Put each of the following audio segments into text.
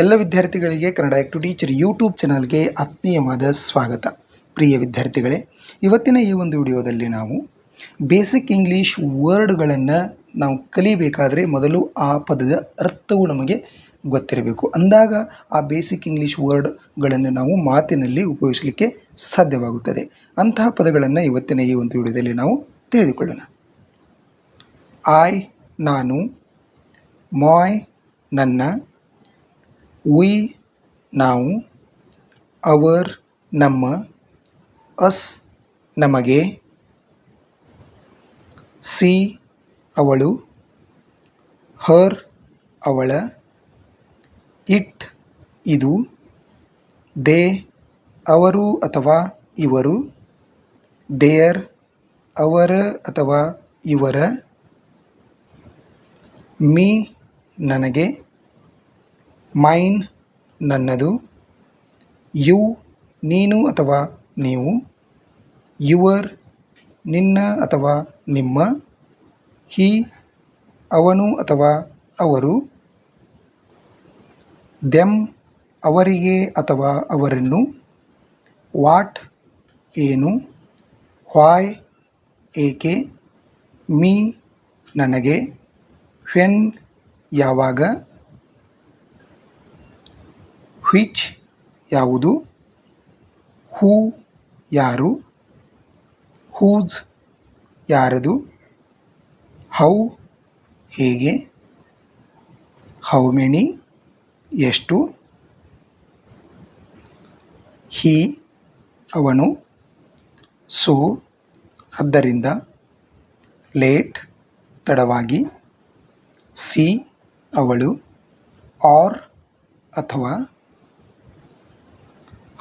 ಎಲ್ಲ ವಿದ್ಯಾರ್ಥಿಗಳಿಗೆ Kannada to teacher YouTube ಚಾನಲ್ಗೆ ಆತ್ಮೀಯವಾದ ಸ್ವಾಗತ. ಪ್ರಿಯ ವಿದ್ಯಾರ್ಥಿಗಳೇ, ಇವತ್ತಿನ ಈ ಒಂದು ವಿಡಿಯೋದಲ್ಲಿ ನಾವು ಬೇಸಿಕ್ ಇಂಗ್ಲೀಷ್ ವರ್ಡ್ಗಳನ್ನು ನಾವು ಕಲಿಬೇಕಾದರೆ ಮೊದಲು ಆ ಪದದ ಅರ್ಥವು ನಮಗೆ ಗೊತ್ತಿರಬೇಕು. ಅಂದಾಗ ಆ ಬೇಸಿಕ್ ಇಂಗ್ಲೀಷ್ ವರ್ಡ್ಗಳನ್ನು ನಾವು ಮಾತಿನಲ್ಲಿ ಉಪಯೋಗಿಸಲಿಕ್ಕೆ ಸಾಧ್ಯವಾಗುತ್ತದೆ. ಅಂತಹ ಪದಗಳನ್ನು ಇವತ್ತಿನ ಈ ಒಂದು ವಿಡಿಯೋದಲ್ಲಿ ನಾವು ತಿಳಿದುಕೊಳ್ಳೋಣ. ಆಯ್ ನಾನು ಮಾಯ್ ನನ್ನ ವಿ ನಾವು, ಅವರ್ ನಮ್ಮ, ಅಸ್ ನಮಗೆ, ಸಿ ಅವಳು, ಹರ್ ಅವಳ, ಇಟ್ ಇದು, ದೇ ಅವರು ಅಥವಾ ಇವರು, ದೇಯರ್ ಅವರ ಅಥವಾ ಇವರ, ಮೀ ನನಗೆ ಮೈನ್ ನನ್ನದು, ಯು ನೀನು ಅಥವಾ ನೀವು, ಯುವರ್ ನಿನ್ನ ಅಥವಾ ನಿಮ್ಮ, ಹಿ ಅವನು ಅಥವಾ ಅವರು, ದೆಮ್ ಅವರಿಗೆ ಅಥವಾ ಅವರನ್ನು, ವಾಟ್ ಏನು, ವಾಯ್ ಏಕೆ, ಮೀ ನನಗೆ ಫೆನ್ ಯಾವಾಗ ವಿಚ್ ಯಾವುದು? ಹೂ ಯಾರು? ಹೂಸ್ ಯಾರದು? ಹೌ ಹೇಗೆ? ಹೌ ಮೆನಿ ಎಷ್ಟು? ಹಿ ಅವನು? ಸೊ ಆದ್ದರಿಂದ ಲೇಟ್ ತಡವಾಗಿ ಸಿ ಅವಳು ಆರ್ ಅಥವಾ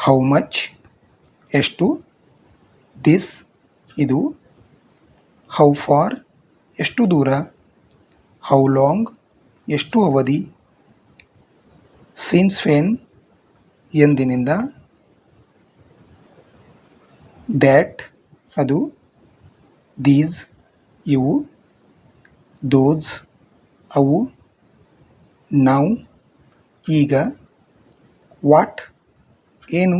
ಹೌ ಮಚ್ ಎಷ್ಟು ದಿಸ್ ಇದು. ಹೌ ಫಾರ್ ಎಷ್ಟು ದೂರ? ಹೌ ಲಾಂಗ್ ಎಷ್ಟು ಅವಧಿ? ಸಿನ್ಸ್ ವೆನ್ ಎಂದಿನಿಂದ? ದ್ಯಾಟ್ ಅದು. ದೀಸ್ ಇವು. ದೋಸ್ ಅವು. ನೌ ಈಗ. ವಾಟ್ ಏನು